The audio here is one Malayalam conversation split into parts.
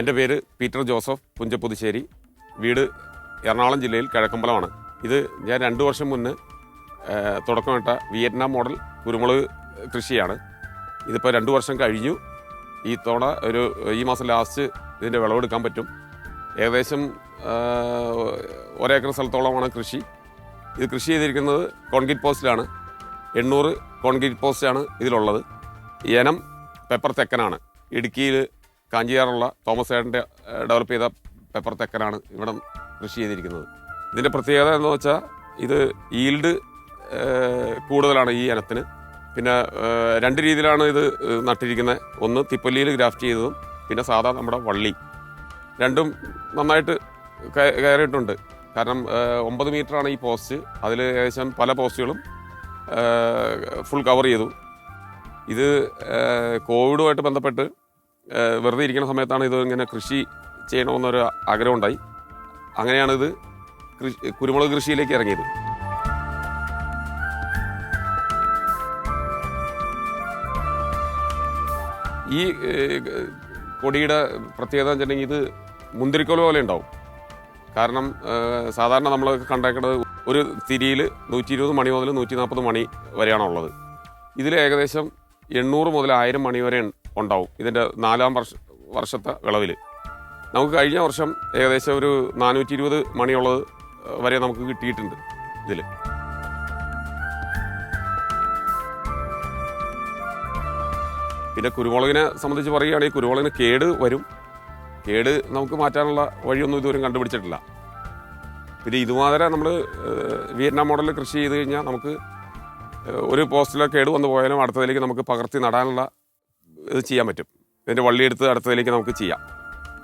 എന്റെ പേര് പീറ്റർ ജോസഫ് പുഞ്ചപ്പുതുശ്ശേരി. വീട് എറണാകുളം ജില്ലയിൽ കിഴക്കമ്പലമാണ്. ഇത് ഞാൻ രണ്ട് വർഷം മുന്നേ തുടക്കമിട്ട വിയറ്റ്നാം മോഡൽ കുരുമുളക് കൃഷിയാണ്. ഇതിപ്പോൾ രണ്ട് വർഷം കഴിഞ്ഞു. ഈ തവണ ഒരു ഈ മാസം ലാസ്റ്റ് ഇതിന്റെ വിളവെടുക്കാൻ പറ്റും. ഏകദേശം ഒരേക്കർ സ്ഥലത്തോളമാണ് കൃഷി. ഇത് കൃഷി ചെയ്തിരിക്കുന്നത് കോൺക്രീറ്റ് പോസ്റ്റിലാണ്. എണ്ണൂറ് കോൺക്രീറ്റ് പോസ്റ്റാണ് ഇതിലുള്ളത്. ഇനം പെപ്പർ തെക്കനാണ്. ഇടുക്കിയിൽ കാഞ്ചിയാറുള്ള തോമസ് ഏട്ടന്റെ ഡെവലപ്പ് ചെയ്ത പെപ്പർ തെക്കനാണ് ഇവിടെ കൃഷി ചെയ്തിരിക്കുന്നത്. ഇതിന്റെ പ്രത്യേകത എന്ന് വെച്ചാൽ ഇത് ഈൽഡ് കൂടുതലാണ് ഈ ഇനത്തിന്. പിന്നെ രണ്ട് രീതിയിലാണ് ഇത് നട്ടിരിക്കുന്നത് ഒന്ന് തിപ്പല്ലിയിൽ ഗ്രാഫ്റ്റ് ചെയ്തതും പിന്നെ സാധാ നമ്മുടെ വള്ളി. രണ്ടും നന്നായിട്ട് കയറിയിട്ടുണ്ട്. കാരണം ഒമ്പത് മീറ്ററാണ് ഈ പോസ്റ്റ്. അതിൽ ഏകദേശം പല പോസ്റ്റുകളും ഫുൾ കവർ ചെയ്തു. ഇത് കോവിഡുമായിട്ട് ബന്ധപ്പെട്ട് വെറുതെ ഇരിക്കുന്ന സമയത്താണ് ഇത് ഇങ്ങനെ കൃഷി ചെയ്യണമെന്നൊരു ആഗ്രഹം ഉണ്ടായി അങ്ങനെയാണ് ഇത് കുരുമുളക് കൃഷിയിലേക്ക് ഇറങ്ങിയത്. ഈ കൊടിയുടെ പ്രത്യേകത എന്ന് വെച്ചിട്ടുണ്ടെങ്കിൽ ഇത് മുന്തിരിക്കോല പോലെ ഉണ്ടാവും. കാരണം സാധാരണ നമ്മൾ കണ്ടേക്കുന്നത് ഒരു തിരിയിൽ നൂറ്റി ഇരുപത് മണി മുതൽ നൂറ്റി നാൽപ്പത് മണി വരെയാണ് ഉള്ളത് ഇതിൽ ഏകദേശം എണ്ണൂറ് മുതൽ ആയിരം മണി വരെ ഉണ്ടാവും. ഇതിന്റെ നാലാം വർഷ വർഷത്തെ വിളവിൽ നമുക്ക് കഴിഞ്ഞ വർഷം ഏകദേശം ഒരു നാനൂറ്റി ഇരുപത് മണിയുള്ളത് വരെ നമുക്ക് കിട്ടിയിട്ടുണ്ട് ഇതിൽ പിന്നെ കുരുമുളകിനെ സംബന്ധിച്ച് പറയുകയാണെങ്കിൽ കുരുമുളകിന് കേട് വരും. കേട് നമുക്ക് മാറ്റാനുള്ള വഴിയൊന്നും ഇതുവരെ കണ്ടുപിടിച്ചിട്ടില്ല. പിന്നെ ഇതുമാതിരി നമ്മൾ വിയറ്റ്നാം മോഡലിൽ കൃഷി ചെയ്ത് കഴിഞ്ഞാൽ നമുക്ക് ഒരു പോസ്റ്റിലെ കേട് വന്നു പോയാലും അടുത്തതിലേക്ക് നമുക്ക് പകർത്തി നടാനുള്ള ഇത് ചെയ്യാൻ പറ്റും. ഇതിന്റെ വള്ളിയെടുത്ത് അടുത്തതിലേക്ക് നമുക്ക് ചെയ്യാം.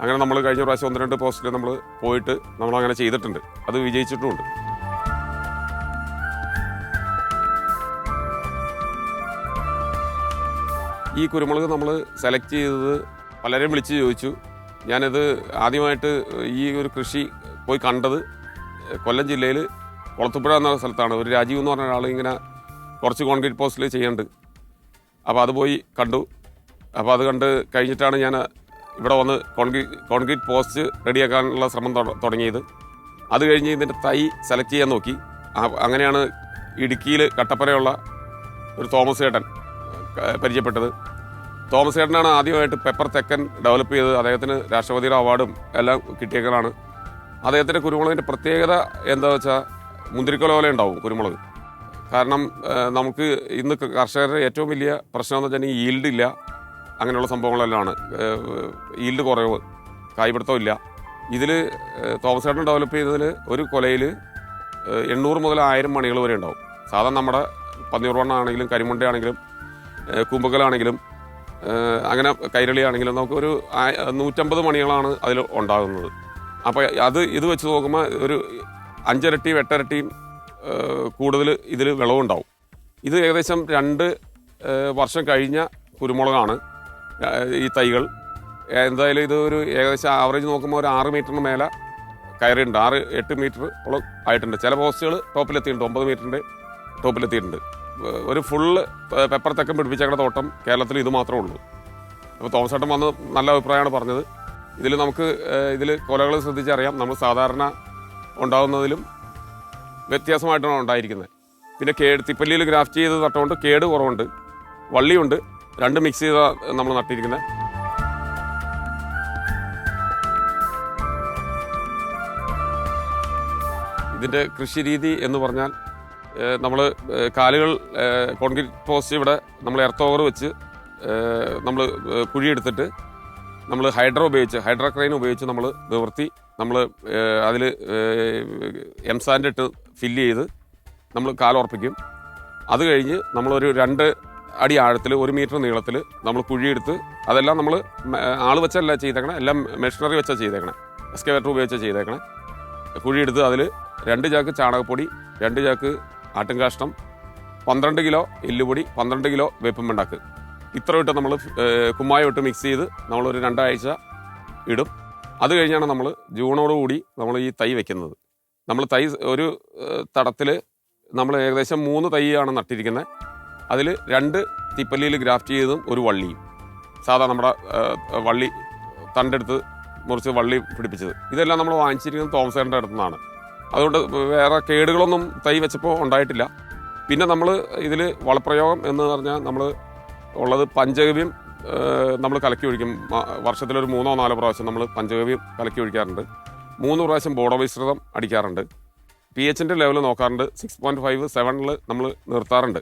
അങ്ങനെ നമ്മൾ കഴിഞ്ഞ പ്രാവശ്യം ഒന്ന് രണ്ട് പോസ്റ്റിൽ നമ്മൾ പോയിട്ട് നമ്മൾ അങ്ങനെ ചെയ്തിട്ടുണ്ട്. അത് വിജയിച്ചിട്ടുമുണ്ട്. ഈ കുരുമുളക് നമ്മൾ സെലക്ട് ചെയ്തത് പലരെയും വിളിച്ച് ചോദിച്ചു. ഞാനിത് ആദ്യമായിട്ട് ഈ ഒരു കൃഷി പോയി കണ്ടത് കൊല്ലം ജില്ലയിൽ കുളത്തുപ്പുഴ എന്ന സ്ഥലത്താണ്. ഒരു രാജീവ് എന്ന് പറഞ്ഞ ഒരാൾ ഇങ്ങനെ കുറച്ച് കോൺക്രീറ്റ് പോസ്റ്റിൽ ചെയ്യുന്നുണ്ട്. അപ്പോൾ അത് പോയി കണ്ടു. അപ്പോൾ അത് കണ്ട് കഴിഞ്ഞിട്ടാണ് ഞാൻ ഇവിടെ വന്ന് കോൺക്രീറ്റ് കോൺക്രീറ്റ് പോസ്റ്റ് റെഡിയാക്കാനുള്ള ശ്രമം തുട- തുടങ്ങിയത്. അത് കഴിഞ്ഞ് ഇതിന്റെ തൈ സെലക്ട് ചെയ്യാൻ നോക്കി. അങ്ങനെയാണ് ഇടുക്കിയിൽ കട്ടപ്പനയുള്ള ഒരു തോമസ് ചേട്ടൻ ഏഹ്, പരിചയപ്പെട്ടത്. തോമസ് ചേട്ടനാണ് ആദ്യമായിട്ട് പെപ്പർ തെക്കൻ ഡെവലപ്പ് ചെയ്തത്. അദ്ദേഹത്തിന് രാഷ്ട്രപതിയുടെ അവാർഡും എല്ലാം കിട്ടിയേക്കാണ് അദ്ദേഹത്തിന്റെ കുരുമുളകിന്റെ പ്രത്യേകത എന്താ വെച്ചാൽ മുന്തിരിക്കൊല ഉണ്ടാവും കുരുമുളക്. കാരണം നമുക്ക് ഇന്ന് കർഷകരുടെ ഏറ്റവും വലിയ പ്രശ്നം എന്ന് വെച്ചാൽ ഈൽഡ് ഇല്ല. അങ്ങനെയുള്ള സംഭവങ്ങളെല്ലാമാണ്. ഈൽഡ് കുറവ് കായ്പിടുത്തം ഇല്ല. ഇതിൽ തോമസ് ചേട്ടൻ ഡെവലപ്പ് ചെയ്തതിൽ ഒരു കൊലയിൽ എണ്ണൂറ് മുതൽ ആയിരം മണികൾ വരെ ഉണ്ടാവും. സാധാരണ നമ്മുടെ പന്നിയൂർവണ്ണാണെങ്കിലും കരിമുണ്ടയാണെങ്കിലും കൂമ്പക്കലാണെങ്കിലും അങ്ങനെ കൈരളിയാണെങ്കിലും നമുക്ക് ഒരു നൂറ്റമ്പത് മണികളാണ് അതിൽ ഉണ്ടാകുന്നത്. അപ്പോൾ അത് ഇത് വെച്ച് നോക്കുമ്പോൾ ഒരു അഞ്ചരട്ടിയും എട്ടരട്ടിയും കൂടുതൽ ഇതിൽ വിളവുണ്ടാവും. ഇത് ഏകദേശം രണ്ട് വർഷം കഴിഞ്ഞ കുരുമുളകാണ്. ഈ തൈകൾ. എന്തായാലും ഇത് ഒരു ഏകദേശം ആവറേജ് നോക്കുമ്പോൾ ഒരു ആറ് മീറ്ററിന് മേലെ കയറിയിട്ടുണ്ട്. ആറ് എട്ട് മീറ്റർ ഉള്ള ആയിട്ടുണ്ട്. ചില പോസ്റ്റുകൾ ടോപ്പിലെത്തിയിട്ടുണ്ട്. ഒമ്പത് മീറ്ററിന്റെ ടോപ്പിലെത്തിയിട്ടുണ്ട്. ഒരു ഫുള്ള് പെപ്പർ തെക്കം പിടിപ്പിച്ചേക്കുന്ന തോട്ടം കേരളത്തിൽ ഇത് മാത്രമേ ഉള്ളൂ. അപ്പോൾ തോമസ് ചേട്ടൻ വന്ന് നല്ല അഭിപ്രായമാണ് പറഞ്ഞത്. ഇതിൽ നമുക്ക് ഇതിൽ കൊലകൾ ശ്രദ്ധിച്ചറിയാം. നമ്മൾ സാധാരണ ഉണ്ടാകുന്നതിലും വ്യത്യാസമായിട്ടാണ് ഉണ്ടായിരിക്കുന്നത്. പിന്നെ കേട് തിപ്പല്ലിയിൽ ഗ്രാഫ്റ്റ് ചെയ്ത് നട്ടുകൊണ്ട് കേട് കുറവുണ്ട്. വള്ളിയുണ്ട്. രണ്ട് മിക്സ് ചെയ്ത നമ്മൾ നട്ടിരിക്കുന്നത് ഇതിന്റെ കൃഷി രീതി എന്ന് പറഞ്ഞാൽ നമ്മൾ കാലുകൾ കോൺക്രീറ്റ് പോസ്റ്റ് ഇവിടെ നമ്മൾ എർത്ത് ഓവർ വെച്ച് നമ്മൾ കുഴിയെടുത്തിട്ട് നമ്മൾ ഹൈഡ്രോ ഉപയോഗിച്ച് ഹൈഡ്രോ ക്രൈൻ ഉപയോഗിച്ച് നമ്മൾ നിവർത്തി നമ്മൾ അതിൽ എം സാൻഡ് ഇട്ട് ഫില്ല് ചെയ്ത് നമ്മൾ കാലുറപ്പിക്കും അത് കഴിഞ്ഞ് നമ്മളൊരു രണ്ട് അടി ആഴത്തിൽ ഒരു മീറ്റർ നീളത്തിൽ നമ്മൾ കുഴിയെടുത്ത് അതെല്ലാം നമ്മൾ ആൾ വെച്ചല്ല ചെയ്തേക്കണേ എല്ലാം മെഷീനറി വെച്ചാൽ ചെയ്തേക്കണേ. എക്സ്കവേറ്റർ ഉപയോഗിച്ചാൽ ചെയ്തേക്കണേ. കുഴിയെടുത്ത് അതിൽ രണ്ട് ചാക്ക് ചാണകപ്പൊടി രണ്ട് ചാക്ക് ആട്ടുംകാഷ്ടം പന്ത്രണ്ട് കിലോ എല്ലുപൊടി പന്ത്രണ്ട് കിലോ വേപ്പം ഉണ്ടാക്ക് ഇത്ര ഇട്ട് നമ്മൾ കുമ്മായം മിക്സ് ചെയ്ത് നമ്മളൊരു രണ്ടാഴ്ച ഇടും. അത് കഴിഞ്ഞാണ് നമ്മൾ ജൂണോടുകൂടി നമ്മൾ ഈ തൈ വെക്കുന്നത്. നമ്മൾ തൈ ഒരു തടത്തിൽ നമ്മൾ ഏകദേശം മൂന്ന് തൈയാണ് നട്ടിരിക്കുന്നത് അതിൽ രണ്ട് തിപ്പല്ലിയിൽ ഗ്രാഫ്റ്റ് ചെയ്തതും ഒരു വള്ളിയും. സാധാ നമ്മുടെ വള്ളി തണ്ടെടുത്ത് മുറിച്ച് വള്ളി പിടിപ്പിച്ചത്. ഇതെല്ലാം നമ്മൾ വാങ്ങിച്ചിരിക്കുന്നത് തോമസേറിന്റെ അടുത്തു നിന്നാണ് അതുകൊണ്ട് വേറെ കേടുകളൊന്നും തൈ വെച്ചപ്പോൾ ഉണ്ടായിട്ടില്ല. പിന്നെ നമ്മൾ ഇതിൽ വളപ്രയോഗം എന്ന് പറഞ്ഞാൽ നമ്മൾ ഉള്ളത് പഞ്ചഗവ്യം നമ്മൾ കലക്കി ഒഴിക്കും. വർഷത്തിലൊരു മൂന്നോ നാലോ പ്രാവശ്യം നമ്മൾ പഞ്ചഗവ്യം കലക്കി ഒഴിക്കാറുണ്ട്. മൂന്ന് പ്രാവശ്യം ബോഡോമിശ്രിതം അടിക്കാറുണ്ട്. പി എച്ചിന്റെ ലെവൽ നോക്കാറുണ്ട്. സിക്സ് പോയിന്റ് ഫൈവ് സെവനിൽ നമ്മൾ നിർത്താറുണ്ട്.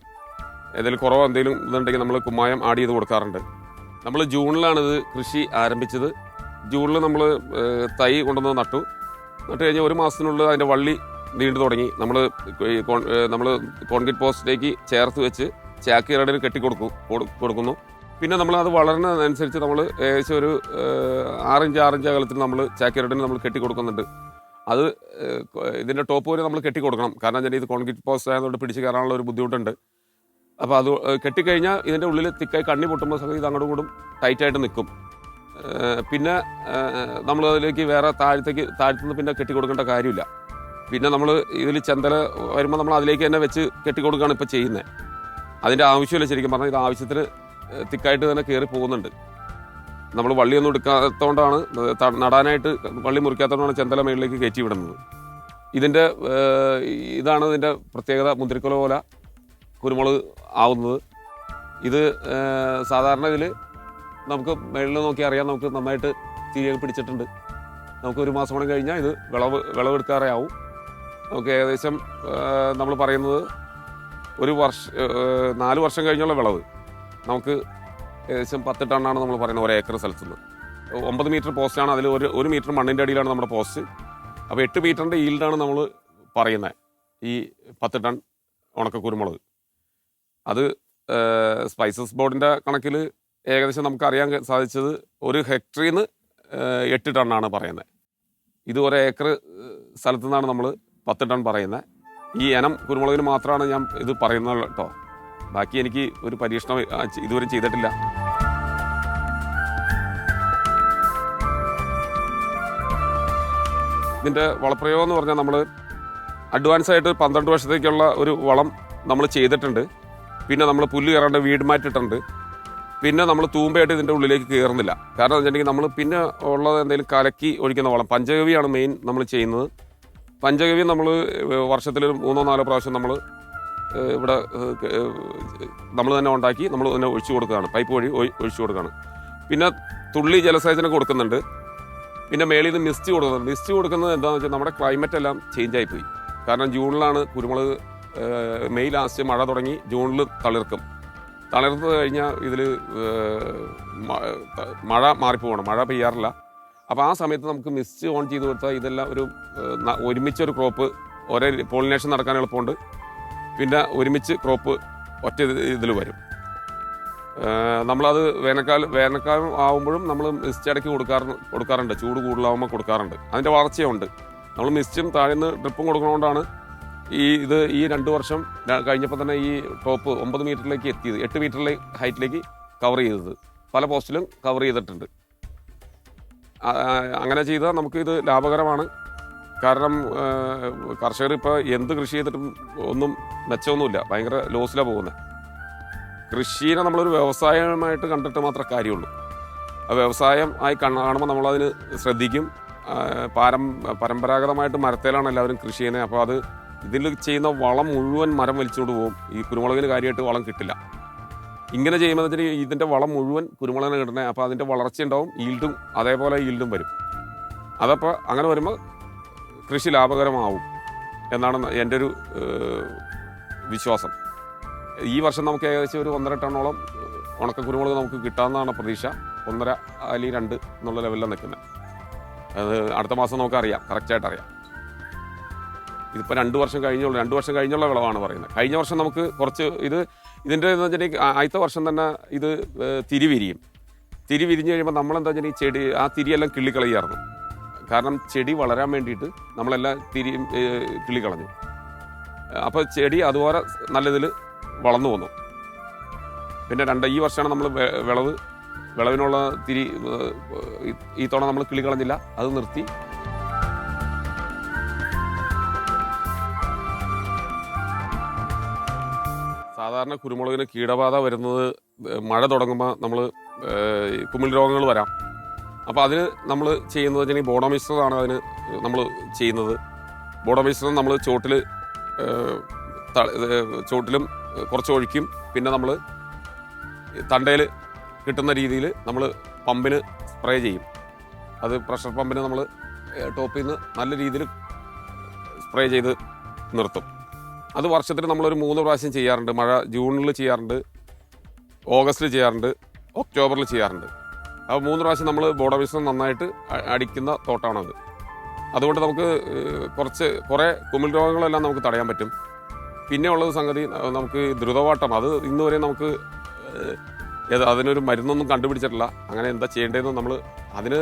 ഏതെങ്കിലും കുറവ് എന്തെങ്കിലും ഇതുണ്ടെങ്കിൽ നമ്മൾ കുമ്മായം ആഡ് ചെയ്ത് കൊടുക്കാറുണ്ട്. നമ്മൾ ജൂണിലാണ് ഇത് കൃഷി ആരംഭിച്ചത്. ജൂണിൽ നമ്മൾ തൈ കൊണ്ടുവന്ന് നട്ടു. നട്ട് കഴിഞ്ഞാൽ ഒരു മാസത്തിനുള്ളിൽ അതിന്റെ വള്ളി നീണ്ടു തുടങ്ങി. നമ്മൾ നമ്മൾ കോൺക്രീറ്റ് പോസ്റ്റിലേക്ക് ചേർത്ത് വെച്ച് ചാക്കി റേഡിന് കെട്ടിക്കൊടുക്കും കൊടു- കൊടുക്കുന്നു. പിന്നെ നമ്മൾ അത് വളരുന്നതനുസരിച്ച് നമ്മൾ ഏകദേശം ഒരു ആറിഞ്ച് ആറിഞ്ച് അകലത്തിൽ നമ്മൾ ചാക്കി റേഡിന് നമ്മൾ കെട്ടിക്കൊടുക്കുന്നുണ്ട് അത് ഇതിന്റെ ടോപ്പ് വരെ നമ്മൾ കെട്ടിക്കൊടുക്കണം കാരണം വെച്ചാൽ ഇത് കോൺക്രീറ്റ് പോസ്റ്റ് ആയതുകൊണ്ട് പിടിച്ച് കയറാനുള്ള ഒരു ബുദ്ധിമുട്ടുണ്ട്. അപ്പോൾ അത് കെട്ടിക്കഴിഞ്ഞാൽ ഇതിന്റെ ഉള്ളിൽ തിക്കായി കണ്ണി പൊട്ടുമ്പോൾ സംഗതി ഇത് അങ്ങോട്ടും കൂടും ടൈറ്റായിട്ട് നിൽക്കും. പിന്നെ നമ്മൾ അതിലേക്ക് വേറെ താഴത്തേക്ക് താഴ്ത്തുനിന്ന് പിന്നെ കെട്ടി കെട്ടിക്കൊടുക്കേണ്ട കാര്യമില്ല. പിന്നെ നമ്മൾ ഇതിൽ ചെന്തല വരുമ്പോൾ നമ്മൾ അതിലേക്ക് തന്നെ വെച്ച് കെട്ടി കെട്ടിക്കൊടുക്കുകയാണ് ഇപ്പോൾ ചെയ്യുന്നത്. അതിന്റെ ആവശ്യമില്ല ശരിക്കും പറഞ്ഞാൽ ഇത് ആവശ്യത്തിന് തിക്കായിട്ട് തന്നെ കയറി പോകുന്നുണ്ട്. നമ്മൾ വള്ളിയൊന്നും എടുക്കാത്തതുകൊണ്ടാണ് നടാനായിട്ട് വള്ളി മുറിക്കാത്തതുകൊണ്ടാണ് ചെന്തല മേളിലേക്ക് കയറ്റി വിടുന്നത്. ഇതിന്റെ ഇതാണ് ഇതിന്റെ പ്രത്യേകത മുന്തിരിക്കുല പോലെ. കുരുമുളക് ആവുന്നത്. ഇത് സാധാരണ ഇതിൽ നമുക്ക് മേളിൽ നോക്കി അറിയാം. നമുക്ക് നന്നായിട്ട് തിരികെ പിടിച്ചിട്ടുണ്ട്. നമുക്ക് ഒരു മാസം കൂടെ കഴിഞ്ഞാൽ ഇത് വിളവ് വിളവെടുക്കാറേ ആവും നമുക്ക് ഏകദേശം നമ്മൾ പറയുന്നത് ഒരു വർഷ നാല് വർഷം കഴിഞ്ഞുള്ള വിളവ്. നമുക്ക് ഏകദേശം പത്ത് ടണ്ണാണ് നമ്മൾ പറയുന്നത് ഒരു ഏക്കർ സ്ഥലത്ത് നിന്ന് ഒമ്പത് മീറ്റർ പോസ്റ്റാണ് അതിൽ ഒരു ഒരു മീറ്റർ മണ്ണിന്റെ അടിയിലാണ് നമ്മുടെ പോസ്റ്റ്. അപ്പോൾ എട്ട് മീറ്ററിന്റെ ഈൽഡാണ് നമ്മൾ പറയുന്നത് ഈ പത്ത് ടൺ ഉണക്ക കുരുമുളക് അത് സ്പൈസസ് ബോർഡിന്റെ കണക്കിൽ ഏകദേശം നമുക്ക് അറിയാൻ സാധിച്ചത് ഒരു ഹെക്ടറിൽ നിന്ന് എട്ട് ടണ്ണാണ് പറയുന്നത് ഇത് ഒരു ഏക്കർ സ്ഥലത്തു നിന്നാണ് നമ്മൾ പത്ത് ടൺ പറയുന്നത് ഈ ഇനം കുരുമുളകിന് മാത്രമാണ് ഞാൻ ഇത് പറയുന്നത് കേട്ടോ. ബാക്കി എനിക്ക് ഒരു പരീക്ഷണം ഇതുവരെ ചെയ്തിട്ടില്ല. ഇതിന്റെ വളപ്രയോഗം എന്ന് പറഞ്ഞാൽ നമ്മൾ അഡ്വാൻസ് ആയിട്ട് പന്ത്രണ്ട് വർഷത്തേക്കുള്ള ഒരു വളം നമ്മൾ ചെയ്തിട്ടുണ്ട്. പിന്നെ നമ്മൾ പുല്ല് കയറാണ്ട് വീട് മാറ്റിട്ടുണ്ട് പിന്നെ നമ്മൾ തൂമ്പയായിട്ട് ഇതിന്റെ ഉള്ളിലേക്ക് കയറുന്നില്ല. കാരണം വെച്ചിട്ടുണ്ടെങ്കിൽ നമ്മൾ പിന്നെ ഉള്ളത് എന്തെങ്കിലും കലക്കി ഒഴിക്കുന്ന വളം. പഞ്ചഗവിയാണ് മെയിൻ നമ്മൾ ചെയ്യുന്നത്. പഞ്ചഗവി നമ്മൾ വർഷത്തിൽ മൂന്നോ നാലോ പ്രാവശ്യം നമ്മൾ ഇവിടെ നമ്മൾ തന്നെ ഉണ്ടാക്കി നമ്മൾ തന്നെ ഒഴിച്ചു കൊടുക്കുകയാണ്. പൈപ്പ് വഴി ഒഴി- ഒഴിച്ചു കൊടുക്കുകയാണ്. പിന്നെ തുള്ളി ജലസേചനം കൊടുക്കുന്നുണ്ട്. പിന്നെ മേളിൽ നിന്ന് മിസ്റ്റ് കൊടുക്കുന്നുണ്ട്. മിസ്റ്റ് കൊടുക്കുന്നത് എന്താണെന്ന് വെച്ചാൽ നമ്മുടെ ക്ലൈമറ്റ് എല്ലാം ചേഞ്ച് ആയിപ്പോയി കാരണം ജൂണിലാണ് കുരുമുളക് മെയ് ലാസ്റ്റ് മഴ തുടങ്ങി ജൂണിൽ തളിർക്കും. തളിർത്ത് കഴിഞ്ഞാൽ ഇതിൽ മഴ മാറിപ്പോകണം മഴ പെയ്യാറില്ല. അപ്പോൾ ആ സമയത്ത് നമുക്ക് മിസ്റ്റ് ഓൺ ചെയ്ത് കൊടുത്താൽ ഇതെല്ലാം ഒരു ഒരുമിച്ചൊരു ക്രോപ്പ് ഒരേ പോളിനേഷൻ നടക്കാൻ എളുപ്പമുണ്ട്. പിന്നെ ഒരുമിച്ച് ക്രോപ്പ് ഒറ്റ ഇതിൽ വരും. നമ്മളത് വേനൽക്കാലം വേനൽക്കാലം ആകുമ്പോഴും നമ്മൾ മിസ്റ്റ് ഇടയ്ക്ക് കൊടുക്കാറ് കൊടുക്കാറുണ്ട്. ചൂട് കൂടുതലാകുമ്പോൾ കൊടുക്കാറുണ്ട്. അതിന്റെ വളർച്ചയുണ്ട്. നമ്മൾ മിസ്റ്റും താഴ്ന്ന് ഡ്രിപ്പും കൊടുക്കുന്നതുകൊണ്ടാണ് ഈ ഇത് ഈ രണ്ട് വർഷം കഴിഞ്ഞപ്പോൾ തന്നെ ഈ ടോപ്പ് ഒമ്പത് മീറ്ററിലേക്ക് എത്തിയത് എട്ട് മീറ്ററിലെ ഹൈറ്റിലേക്ക് കവർ ചെയ്തത്. പല പോസ്റ്റിലും കവർ ചെയ്തിട്ടുണ്ട്. അങ്ങനെ ചെയ്താൽ നമുക്ക് ഇത് ലാഭകരമാണ്. കാരണം കർഷകർ ഇപ്പോൾ എന്ത് കൃഷി ചെയ്തിട്ടും ഒന്നും മെച്ചമൊന്നുമില്ല. ഭയങ്കര ലോസിലാണ് പോകുന്നത് കൃഷിയെ നമ്മളൊരു വ്യവസായമായിട്ട് കണ്ടിട്ട് മാത്രമേ കാര്യമുള്ളൂ. ആ വ്യവസായം ആയി കാണുമ്പോൾ നമ്മളതിന് ശ്രദ്ധിക്കും. പാരം പരമ്പരാഗതമായിട്ട് മരത്തേലാണ് എല്ലാവരും കൃഷി ചെയ്യുന്നത് അപ്പോൾ അത് ഇതിൽ ചെയ്യുന്ന വളം മുഴുവൻ മരം വലിച്ചുകൊണ്ട് പോകും. ഈ കുരുമുളകിന് കാര്യമായിട്ട് വളം കിട്ടില്ല. ഇങ്ങനെ ചെയ്യുമ്പോൾ ഇതിന്റെ വളം മുഴുവൻ കുരുമുളകിന് കിട്ടണേ അപ്പോൾ അതിന്റെ വളർച്ച ഉണ്ടാവും ഈൽഡും അതേപോലെ ഈൽഡും വരും. അതപ്പോൾ അങ്ങനെ വരുമ്പോൾ കൃഷി ലാഭകരമാവും എന്നാണ് എന്റെ ഒരു വിശ്വാസം. ഈ വർഷം നമുക്ക് ഏകദേശം ഒരു ഒന്നര ടണ്ണോളം ഉണക്ക കുരുമുളക് നമുക്ക് കിട്ടാമെന്നാണ് പ്രതീക്ഷ. ഒന്നര അല്ലെങ്കിൽ രണ്ട് എന്നുള്ള ലെവലിൽ നിൽക്കുന്നത് അത് അടുത്ത മാസം നമുക്കറിയാം കറക്റ്റായിട്ട് അറിയാം. ഇതിപ്പോൾ രണ്ട് വർഷം കഴിഞ്ഞുള്ള രണ്ട് വർഷം കഴിഞ്ഞുള്ള വിളവാണ് പറയുന്നത്. കഴിഞ്ഞ വർഷം നമുക്ക് കുറച്ച് ഇത് ഇതിന്റെ എന്ന് വെച്ചിട്ടുണ്ടെങ്കിൽ അടുത്ത വർഷം തന്നെ ഇത് തിരിവിരിയും തിരി തിരി വിരിഞ്ഞ് കഴിയുമ്പോൾ നമ്മളെന്താ വെച്ചാൽ ഈ ചെടി ആ തിരിയെല്ലാം കിള്ളിക്കളയായിരുന്നു കാരണം ചെടി വളരാൻ വേണ്ടിയിട്ട് നമ്മളെല്ലാം ഏഹ്, കിള്ളിക്കളഞ്ഞു. അപ്പോൾ ചെടി അതുപോലെ നല്ല ഇതിൽ വളർന്നു വന്നു. പിന്നെ രണ്ട് ഈ വർഷമാണ് നമ്മൾ വിളവ് വിളവിനുള്ള തിരി ഈ തവണ നമ്മൾ കിളി കളഞ്ഞില്ല അത് നിർത്തി. സാധാരണ കുരുമുളകിന് കീടബാധ വരുന്നത് മഴ തുടങ്ങുമ്പോൾ നമ്മൾ കുമിൾ രോഗങ്ങൾ വരാം. അപ്പോൾ അതിന് നമ്മൾ ചെയ്യുന്നത് വെച്ചാൽ ബോഡോ മിശ്രിതമാണ് അതിന് നമ്മൾ ചെയ്യുന്നത്. ബോഡോ മിശ്രിതം നമ്മൾ ചോട്ടിൽ ചോട്ടിലും കുറച്ച് ഒഴിക്കും. പിന്നെ നമ്മൾ തണ്ടയിൽ കിട്ടുന്ന രീതിയിൽ നമ്മൾ പമ്പിന് സ്പ്രേ ചെയ്യും. അത് പ്രഷർ പമ്പിന് നമ്മൾ ടോപ്പിൽ നിന്ന് നല്ല രീതിയിൽ സ്പ്രേ ചെയ്ത് നിർത്തും. അത് വർഷത്തിൽ നമ്മളൊരു മൂന്ന് പ്രാവശ്യം ചെയ്യാറുണ്ട്. മഴ ജൂണിൽ ചെയ്യാറുണ്ട്. ഓഗസ്റ്റിൽ ചെയ്യാറുണ്ട്. ഒക്ടോബറിൽ ചെയ്യാറുണ്ട്. അപ്പോൾ മൂന്ന് പ്രാവശ്യം നമ്മൾ ബോർഡർ മിശ്രം നന്നായിട്ട് അടിക്കുന്ന തോട്ടമാണത് അതുകൊണ്ട് നമുക്ക് കുറച്ച് കുറേ കുമിൽ രോഗങ്ങളെല്ലാം നമുക്ക് തടയാൻ പറ്റും. പിന്നെ ഉള്ളത് സംഗതി നമുക്ക് ദ്രുതവാട്ടം. അത് ഇന്ന് വരെ നമുക്ക് അതിനൊരു മരുന്നൊന്നും കണ്ടുപിടിച്ചിട്ടില്ല. അങ്ങനെ എന്താ ചെയ്യേണ്ടതെന്ന് നമ്മൾ അതിന്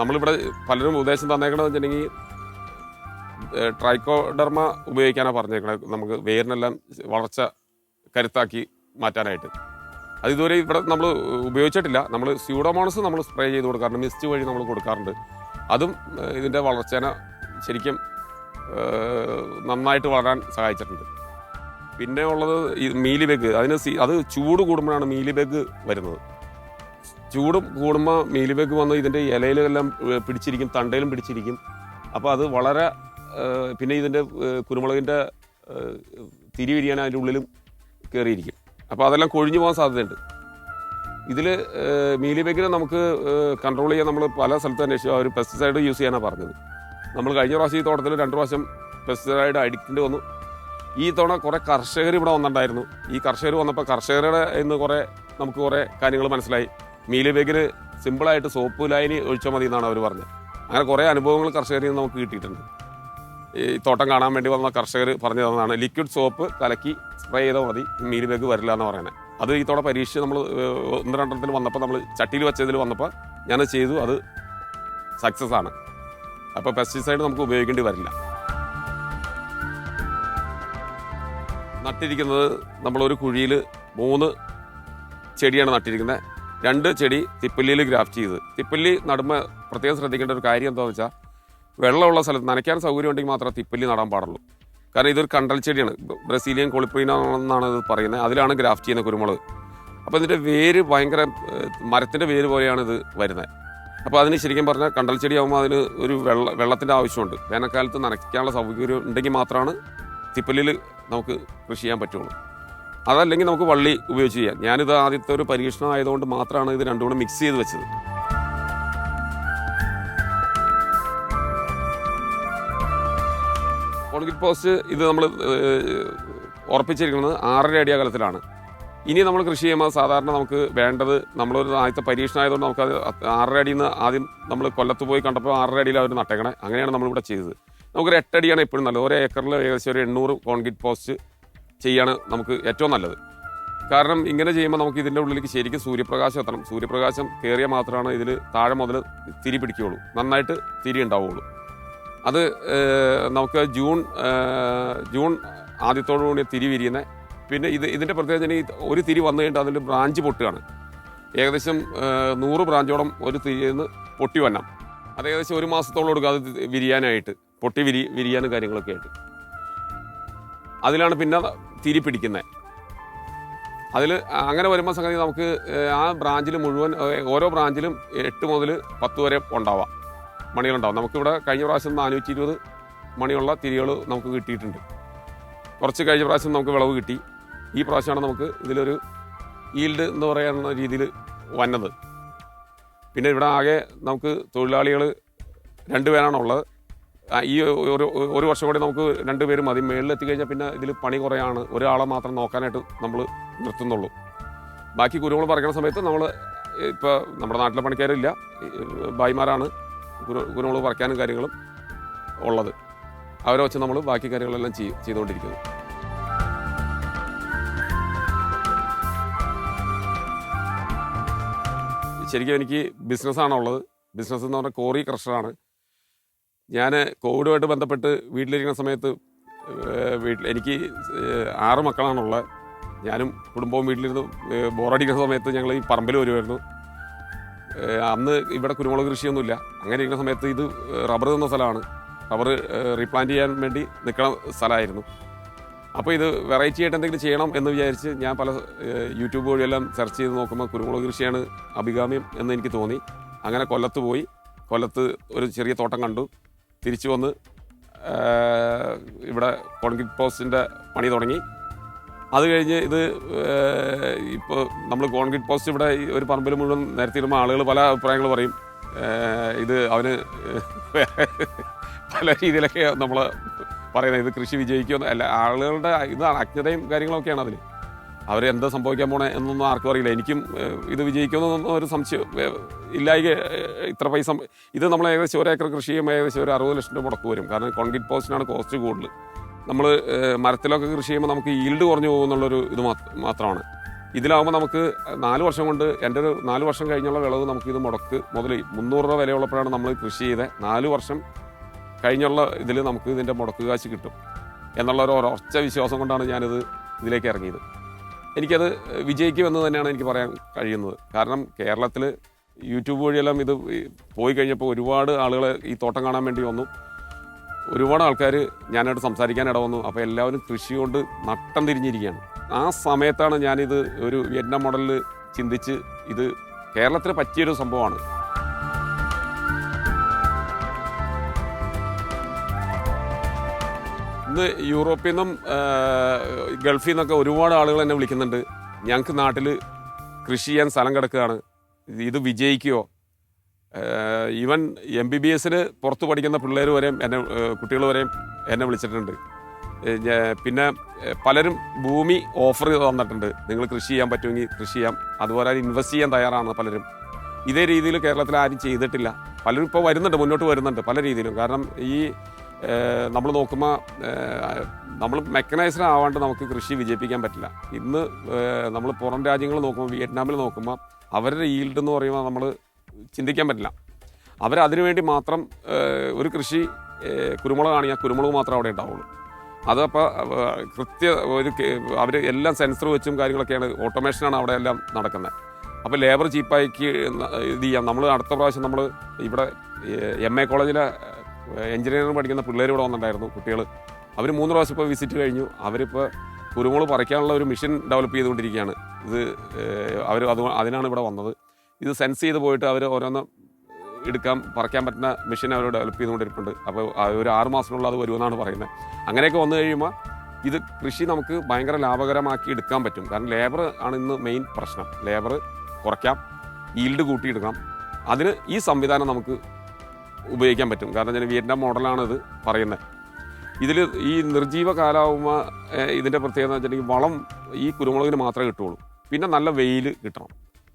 നമ്മളിവിടെ പലരും ഉപദേശം തന്നേക്കണമെന്ന് വെച്ചിട്ടുണ്ടെങ്കിൽ ട്രൈക്കോഡർമ ഉപയോഗിക്കാനാണ് പറഞ്ഞേക്കണത് നമുക്ക് വേരിനെല്ലാം വളർച്ച കരുത്താക്കി മാറ്റാനായിട്ട്. അത് ഇതുവരെ ഇവിടെ നമ്മൾ ഉപയോഗിച്ചിട്ടില്ല. നമ്മൾ സ്യൂഡോമോണസ് നമ്മൾ സ്പ്രേ ചെയ്ത് കൊടുക്കാറുണ്ട്. മിസ്റ്റ് വഴി നമ്മൾ കൊടുക്കാറുണ്ട്. അതും ഇതിന്റെ വളർച്ചേനെ ശരിക്കും നന്നായിട്ട് വളരാൻ സഹായിച്ചിട്ടുണ്ട്. പിന്നെ ഉള്ളത് ഈ മീലി ബെഗ് അതിന് അത് ചൂട് കൂടുമ്പോഴാണ് മീലി ബെഗ് വരുന്നത്. ചൂട് കൂടുമ്പോൾ മീലി ബെഗ് വന്ന് ഇതിന്റെ ഇലയിലെല്ലാം പിടിച്ചിരിക്കും തണ്ടയിലും പിടിച്ചിരിക്കും. അപ്പോൾ അത് വളരെ പിന്നെ ഇതിന്റെ കുരുമുളകിന്റെ തിരി വിരിയാൻ അതിന്റെ ഉള്ളിലും കയറിയിരിക്കും അപ്പോൾ അതെല്ലാം കൊഴിഞ്ഞു പോകാൻ സാധ്യതയുണ്ട്. ഇതിൽ മീലി ബഗിനെ നമുക്ക് കൺട്രോൾ ചെയ്യാൻ നമ്മൾ പല സ്ഥലത്ത് അന്വേഷിച്ചു. അവർ പെസ്റ്റിസൈഡ് യൂസ് ചെയ്യാനാണ് പറഞ്ഞത്. നമ്മൾ കഴിഞ്ഞ പ്രാവശ്യം ഈ തോട്ടത്തിൽ രണ്ട് പ്രാവശ്യം പെസ്റ്റിസൈഡ് അടിക്കേണ്ടി വന്നു. ഈ തവണ കുറേ കർഷകർ ഇവിടെ വന്നിട്ടുണ്ടായിരുന്നു. ഈ കർഷകർ വന്നപ്പോൾ കർഷകരുടെ ഇന്ന് കുറേ നമുക്ക് കുറേ കാര്യങ്ങൾ മനസ്സിലായി. മീലി ബഗിന് സിമ്പിളായിട്ട് സോപ്പ് ലായനി ഒഴിച്ചാൽ മതി എന്നാണ് അവർ പറഞ്ഞത്. അങ്ങനെ കുറേ അനുഭവങ്ങൾ കർഷകരിൽ നിന്ന് നമുക്ക് കിട്ടിയിട്ടുണ്ട്. ഈ തോട്ടം കാണാൻ വേണ്ടി വന്ന കർഷകർ പറഞ്ഞു തന്നതാണ് ലിക്വിഡ് സോപ്പ് കലക്കി സ്പ്രേ ചെയ്താൽ മതി മീലി ബഗ് വരില്ല എന്ന് പറയുന്നത് അത് ഈ തോടെ പരീക്ഷ നമ്മൾ ഒന്ന് രണ്ടെണ്ണത്തിന് വന്നപ്പോൾ നമ്മൾ ചട്ടിയിൽ വെച്ചതിൽ വന്നപ്പോൾ ഞാൻ ചെയ്തു അത് സക്സസ് ആണ്. അപ്പോൾ പെസ്റ്റിസൈഡ് നമുക്ക് ഉപയോഗിക്കേണ്ടി വരില്ല. നട്ടിരിക്കുന്നത് നമ്മളൊരു കുഴിയിൽ മൂന്ന് ചെടിയാണ് നട്ടിരിക്കുന്നത്. രണ്ട് ചെടി തിപ്പല്ലിയിൽ ഗ്രാഫ്റ്റ് ചെയ്ത്. തിപ്പല്ലി നടുമ്പോൾ പ്രത്യേകം ശ്രദ്ധിക്കേണ്ട ഒരു കാര്യം എന്താണെന്ന് വെച്ചാൽ വെള്ളമുള്ള സ്ഥലത്ത് നനയ്ക്കാൻ സൗകര്യം ഉണ്ടെങ്കിൽ മാത്രമേ തിപ്പല്ലി നടാൻ പാടുള്ളൂ. കാരണം ഇതൊരു കണ്ടൽ ചെടിയാണ്. ബ്രസീലിയൻ കൊളിപ്രീന എന്നാണ് ഇത് പറയുന്നത്. അതിലാണ് ഗ്രാഫ്റ്റ് ചെയ്യുന്ന കുരുമുളക്. അപ്പോൾ ഇതിന്റെ വേര് ഭയങ്കര മരത്തിന്റെ വേര് പോലെയാണ് ഇത് വരുന്നത്. അപ്പോൾ അതിന് ശരിക്കും പറഞ്ഞാൽ കണ്ടൽ ചെടിയാകുമ്പോൾ അതിന് ഒരു വെള്ള വെള്ളത്തിന്റെ ആവശ്യമുണ്ട്. വേനൽക്കാലത്ത് നനയ്ക്കാനുള്ള സൗകര്യം ഉണ്ടെങ്കിൽ മാത്രമാണ് തിപ്പല്ലിൽ നമുക്ക് കൃഷി ചെയ്യാൻ പറ്റുള്ളൂ. അതല്ലെങ്കിൽ നമുക്ക് വള്ളി ഉപയോഗിച്ച് ചെയ്യാം. ഞാനിത് ആദ്യത്തെ ഒരു പരീക്ഷണം ആയതുകൊണ്ട് മാത്രമാണ് ഇത് രണ്ടും കൂടെ മിക്സ് ചെയ്ത് വെച്ചത്. കോൺക്രീറ്റ് പോസ്റ്റ് ഇത് നമ്മൾ ഉറപ്പിച്ചിരിക്കുന്നത് ആറര അടി അകലത്തിലാണ്. ഇനി നമ്മൾ കൃഷി ചെയ്യുമ്പോൾ സാധാരണ നമുക്ക് വേണ്ടത് നമ്മളൊരു ആദ്യത്തെ പരീക്ഷണം ആയതുകൊണ്ട് നമുക്കത് അത് ആറര അടിയിൽ നിന്ന് ആദ്യം നമ്മൾ കൊല്ലത്ത് പോയി കണ്ടപ്പോൾ ആറര അടിയിൽ അവർ നട്ടേക്കണേ. അങ്ങനെയാണ് നമ്മളിവിടെ ചെയ്തത്. നമുക്കൊരു എട്ടടിയാണ് എപ്പോഴും നല്ലത്. ഒരു ഏക്കറിൽ ഏകദേശം ഒരു എണ്ണൂറ് കോൺക്രീറ്റ് പോസ്റ്റ് ചെയ്യാണ് നമുക്ക് ഏറ്റവും നല്ലത്. കാരണം ഇങ്ങനെ ചെയ്യുമ്പോൾ നമുക്ക് ഇതിന്റെ ഉള്ളിലേക്ക് ശരിക്കും സൂര്യപ്രകാശം എത്തണം. സൂര്യപ്രകാശം കയറിയാൽ മാത്രമാണ് ഇതിൽ താഴെ മുതൽ തിരി പിടിക്കുകയുള്ളൂ. നന്നായിട്ട് തിരി ഉണ്ടാവുകയുള്ളൂ. അത് നമുക്ക് ജൂൺ ജൂൺ ആദ്യത്തോടു കൂടി തിരി വിരിയുന്നത് പിന്നെ ഇത് ഇതിന്റെ പ്രത്യേകത ഒരു തിരി വന്നു കഴിഞ്ഞിട്ട് അതിന്റെ ബ്രാഞ്ച് പൊട്ടുകയാണ്. ഏകദേശം നൂറ് ബ്രാഞ്ചോളം ഒരു തിരിയിൽ നിന്ന് പൊട്ടി വന്നാം അത് ഏകദേശം ഒരു മാസത്തോളം എടുക്കും അത് വിരിയാനായിട്ട് പൊട്ടി വിരി വിരിയാനും കാര്യങ്ങളൊക്കെ ആയിട്ട്. അതിലാണ് പിന്നെ തിരി പിടിക്കുന്നത് അതിൽ അങ്ങനെ വരുമ്പോൾ സംഗതി നമുക്ക് ആ ബ്രാഞ്ചിൽ മുഴുവൻ ഓരോ ബ്രാഞ്ചിലും എട്ട് മുതൽ പത്ത് വരെ ഉണ്ടാവാം. മണികളുണ്ടാവും. നമുക്കിവിടെ കഴിഞ്ഞ പ്രാവശ്യം നാനൂറ്റി ഇരുപത് മണിയുള്ള തിരികൾ നമുക്ക് കിട്ടിയിട്ടുണ്ട്. കുറച്ച് കഴിഞ്ഞ പ്രാവശ്യം നമുക്ക് വിളവ് കിട്ടി. ഈ പ്രാവശ്യമാണ് നമുക്ക് ഇതിലൊരു ഈൽഡ് എന്ന് പറയുന്ന രീതിയിൽ വന്നത്. പിന്നെ ഇവിടെ ആകെ നമുക്ക് തൊഴിലാളികൾ രണ്ട് പേരാണുള്ളത് ഈ ഒരു ഒരു വർഷം കൂടി നമുക്ക് രണ്ട് പേര് മതി. മേളിൽ എത്തിക്കഴിഞ്ഞാൽ പിന്നെ ഇതിൽ പണി കുറയാണ്. ഒരാളെ മാത്രം നോക്കാനായിട്ട് നമ്മൾ നിർത്തുന്നുള്ളൂ. ബാക്കി കുരുമുളക് പറിക്കുന്ന സമയത്ത് നമ്മൾ ഇപ്പോൾ നമ്മുടെ നാട്ടിലെ പണിക്കാരില്ല. ഭായിമാരാണ് കുരു കുരുമുളക് പറിക്കാനും കാര്യങ്ങളും ഉള്ളത്. അവരെ വെച്ച് നമ്മൾ ബാക്കി കാര്യങ്ങളെല്ലാം ചെയ്യും ചെയ്തുകൊണ്ടിരിക്കുന്നത് ശരിക്കും എനിക്ക് ബിസിനസ്സാണുള്ളത്. ബിസിനസ് എന്ന് പറഞ്ഞാൽ കോറി ക്രഷറാണ്. ഞാൻ കോവിഡുമായിട്ട് ബന്ധപ്പെട്ട് വീട്ടിലിരിക്കുന്ന സമയത്ത് വീട്ടിൽ എനിക്ക് ആറ് മക്കളാണുള്ളത്. ഞാനും കുടുംബവും വീട്ടിലിരുന്ന് ബോറടിക്കുന്ന സമയത്ത് ഞങ്ങൾ ഈ പറമ്പിൽ വരുമായിരുന്നു അന്ന് ഇവിടെ കുരുമുളക് കൃഷിയൊന്നുമില്ല. അങ്ങനെ ഇരിക്കുന്ന സമയത്ത് ഇത് റബ്ബർ തന്ന സ്ഥലമാണ്. റബ്ബർ റീപ്ലാന്റ് ചെയ്യാൻ വേണ്ടി നിൽക്കുന്ന സ്ഥലമായിരുന്നു. അപ്പോൾ ഇത് വെറൈറ്റി ആയിട്ട് എന്തെങ്കിലും ചെയ്യണം എന്ന് വിചാരിച്ച് ഞാൻ പല യൂട്യൂബ് വഴിയെല്ലാം സെർച്ച് ചെയ്ത് നോക്കുമ്പോൾ കുരുമുളക് കൃഷിയാണ് അഭികാമ്യം എന്ന് എനിക്ക് തോന്നി. അങ്ങനെ കൊല്ലത്ത് പോയി. കൊല്ലത്ത് ഒരു ചെറിയ തോട്ടം കണ്ടു. തിരിച്ചു വന്ന് ഇവിടെ കോൺക്രീറ്റ് പോസ്റ്റിന്റെ പണി തുടങ്ങി. അത് കഴിഞ്ഞ് ഇത് ഇപ്പോൾ നമ്മൾ കോൺക്രീറ്റ് പോസ്റ്റ് ഇവിടെ ഒരു പറമ്പിൽ മുഴുവൻ നിരത്തിയിടുമ്പോൾ ആളുകൾ പല അഭിപ്രായങ്ങൾ പറയും. ഇത് അവന് പല രീതിയിലൊക്കെ നമ്മൾ പറയുന്നത് ഇത് കൃഷി വിജയിക്കുമെന്ന്. അല്ല ആളുകളുടെ ഇതാണ് അജ്ഞതയും കാര്യങ്ങളൊക്കെയാണ് അതിൽ അവർ എന്താ സംഭവിക്കാൻ പോണേ എന്നൊന്നും ആർക്കും അറിയില്ല. എനിക്കും ഇത് വിജയിക്കുമെന്നൊന്നും ഒരു സംശയം ഇല്ലായി ഇത്ര പൈസ ഇത് നമ്മൾ ഏകദേശം ഒരു ഏക്കർ കൃഷി ചെയ്യുമ്പോൾ ഏകദേശം ഒരു അറുപത് ലക്ഷം രൂപ മുടക്ക് വരും. കാരണം കോൺക്രീറ്റ് പോസ്റ്റിനാണ് കോസ്റ്റ് കൂടുതൽ നമ്മൾ മരത്തിലൊക്കെ കൃഷി ചെയ്യുമ്പോൾ നമുക്ക് ഈൽഡ് കുറഞ്ഞു പോകുന്നുള്ളൊരു ഇത് മാത്ര- മാത്രമാണ്. ഇതിലാവുമ്പോൾ നമുക്ക് നാല് വർഷം കൊണ്ട് എന്റെ ഒരു നാല് വർഷം കഴിഞ്ഞുള്ള വിളവ് നമുക്ക് ഇത് മുടക്ക് മുതൽ മുന്നൂറ് രൂപ വിലയുള്ളപ്പോഴാണ് നമ്മൾ കൃഷി ചെയ്ത്. നാല് വർഷം കഴിഞ്ഞുള്ള ഇതിൽ നമുക്ക് ഇതിന്റെ മുടക്ക് കാശ് കിട്ടും എന്നുള്ള ഒരു ഉറച്ച വിശ്വാസം കൊണ്ടാണ് ഞാനിത് ഇതിലേക്ക് ഇറങ്ങിയത്. എനിക്കത് വിജയിക്കുമെന്ന് തന്നെയാണ് എനിക്ക് പറയാൻ കഴിയുന്നത്. കാരണം കേരളത്തിൽ യൂട്യൂബ് വഴിയെല്ലാം ഇത് പോയി കഴിഞ്ഞപ്പോൾ ഒരുപാട് ആളുകൾ ഈ തോട്ടം കാണാൻ വേണ്ടി വന്നു. ഒരുപാട് ആൾക്കാർ ഞാനായിട്ട് സംസാരിക്കാൻ ഇട വന്നു അപ്പോൾ എല്ലാവരും കൃഷി കൊണ്ട് നട്ടം തിരിഞ്ഞിരിക്കുകയാണ്. ആ സമയത്താണ് ഞാനിത് ഒരു വിയറ്റ്നാം മോഡലിൽ ചിന്തിച്ച് ഇത് കേരളത്തിന് പറ്റിയൊരു സംഭവമാണ്. ഇന്ന് യൂറോപ്പിൽ നിന്നും ഗൾഫിൽ നിന്നൊക്കെ ഒരുപാട് ആളുകൾ എന്നെ വിളിക്കുന്നുണ്ട്. ഞങ്ങൾക്ക് നാട്ടിൽ കൃഷി ചെയ്യാൻ സ്ഥലം കിടക്കുകയാണ്. ഇത് വിജയിക്കുമോ ഈവൻ എം ബി ബി എസിന് പുറത്ത് പഠിക്കുന്ന പിള്ളേർ വരെയും എന്നെ കുട്ടികൾ വരെയും എന്നെ വിളിച്ചിട്ടുണ്ട്. പിന്നെ പലരും ഭൂമി ഓഫർ തന്നിട്ടുണ്ട്. നിങ്ങൾ കൃഷി ചെയ്യാൻ പറ്റുമെങ്കിൽ കൃഷി ചെയ്യാം. അതുപോലെ ഇൻവെസ്റ്റ് ചെയ്യാൻ തയ്യാറാണ് പലരും. ഇതേ രീതിയിൽ കേരളത്തിൽ ആരും ചെയ്തിട്ടില്ല. പലരും ഇപ്പോൾ വരുന്നുണ്ട് മുന്നോട്ട് വരുന്നുണ്ട് പല രീതിയിലും. കാരണം ഈ നമ്മൾ നോക്കുമ്പോൾ നമ്മൾ മെക്കനൈസ്ഡ് ആവാണ്ട് നമുക്ക് കൃഷി വിജയിപ്പിക്കാൻ പറ്റില്ല. ഇന്ന് നമ്മൾ പുറം രാജ്യങ്ങൾ നോക്കുമ്പോൾ വിയറ്റ്നാമിൽ നോക്കുമ്പോൾ അവരുടെ ഈൽഡ് എന്ന് പറയുമ്പോൾ നമ്മൾ ചിന്തിക്കാൻ പറ്റില്ല. അവർ അതിനുവേണ്ടി മാത്രം ഒരു കൃഷി കുരുമുളകാണെങ്കിൽ ആ കുരുമുളക് മാത്രം അവിടെ ഉണ്ടാവുള്ളൂ. അതപ്പോൾ കൃത്യ ഒരു അവർ എല്ലാം സെൻസർ വെച്ചും കാര്യങ്ങളൊക്കെയാണ് ഓട്ടോമേഷനാണ് അവിടെ എല്ലാം നടക്കുന്നത് അപ്പോൾ ലേബർ ചീപ്പായിക്ക് ഇത് ചെയ്യാം. നമ്മൾ അടുത്ത പ്രാവശ്യം നമ്മൾ ഇവിടെ എം എ കോളേജിലെ എഞ്ചിനീയറിംഗ് പഠിക്കുന്ന പിള്ളേർ ഇവിടെ വന്നിട്ടുണ്ടായിരുന്നു കുട്ടികൾ അവർ മൂന്ന് പ്രാവശ്യം ഇപ്പോൾ വിസിറ്റ് കഴിഞ്ഞു. അവരിപ്പോൾ കുരുമുളക് പറിക്കാനുള്ള ഒരു മെഷീൻ ഡെവലപ്പ് ചെയ്തുകൊണ്ടിരിക്കുകയാണ്. ഇത് അവർ അത് അതിനാണ് ഇവിടെ വന്നത്. ഇത് സെൻസ് ചെയ്ത് പോയിട്ട് അവർ ഓരോന്ന് എടുക്കാൻ പറിക്കാൻ പറ്റുന്ന മെഷീൻ അവർ ഡെവലപ്പ് ചെയ്തുകൊണ്ടിരിപ്പുണ്ട്. അപ്പോൾ ഒരു ആറ് മാസത്തിനുള്ള അത് വരുമെന്നാണ് പറയുന്നത്. അങ്ങനെയൊക്കെ വന്നു കഴിയുമ്പോൾ ഇത് കൃഷി നമുക്ക് ഭയങ്കര ലാഭകരമാക്കി എടുക്കാൻ പറ്റും. കാരണം ലേബർ ആണ് ഇന്ന് മെയിൻ പ്രശ്നം. ലേബർ കുറയ്ക്കാം ഈൽഡ് കൂട്ടിയെടുക്കാം. അതിന് ഈ സംവിധാനം നമുക്ക് ഉപയോഗിക്കാൻ പറ്റും. കാരണം വെച്ചാൽ വിയറ്റ്നാം മോഡലാണ് ഇത് പറയുന്നത്. ഇതിൽ ഈ നിർജീവ കാലാവുമ്പോൾ ഇതിന്റെ പ്രത്യേകത എന്ന് വെച്ചിട്ടുണ്ടെങ്കിൽ വളം ഈ കുരുമുളകിന് മാത്രമേ കിട്ടുള്ളൂ പിന്നെ നല്ല വെയിൽ കിട്ടണം.